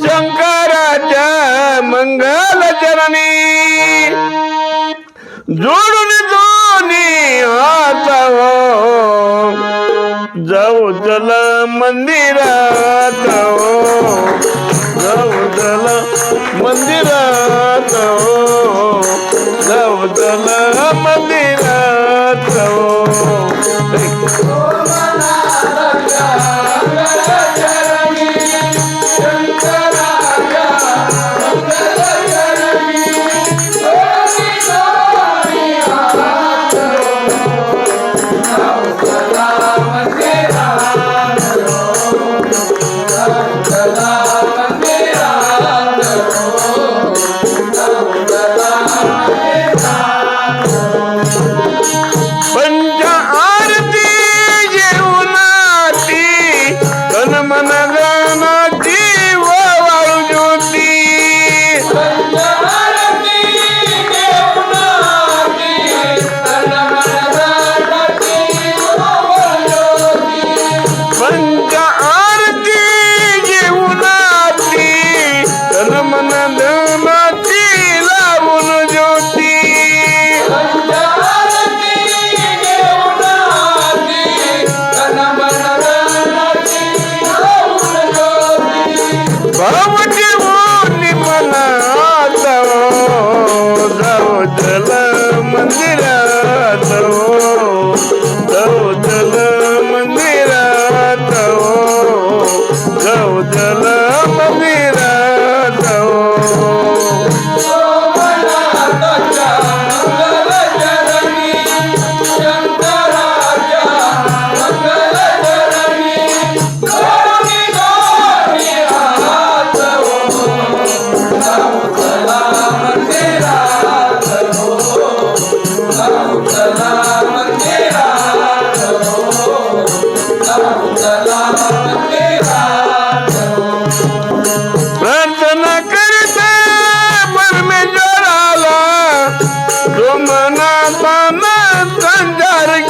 शंकराच्या मंगल चरणी जोडून जोनी आता हो जाऊ चला मंदिरात हो जाऊ चला मंदिरात हो जाऊ चला मंदिरात हो i'm gönderdik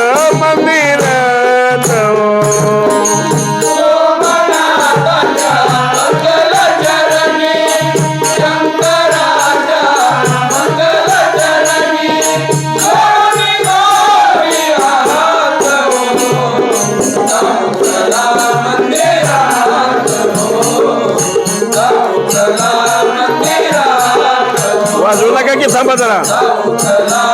की सांगा जरा.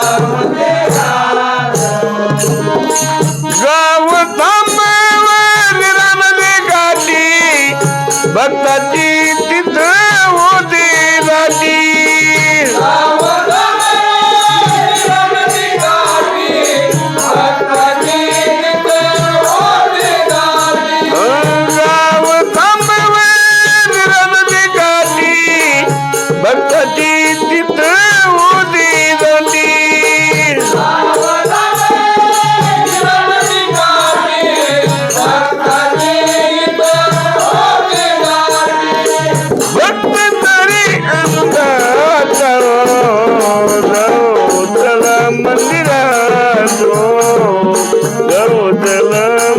ಗೌತಲ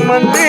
ಮಂದಿ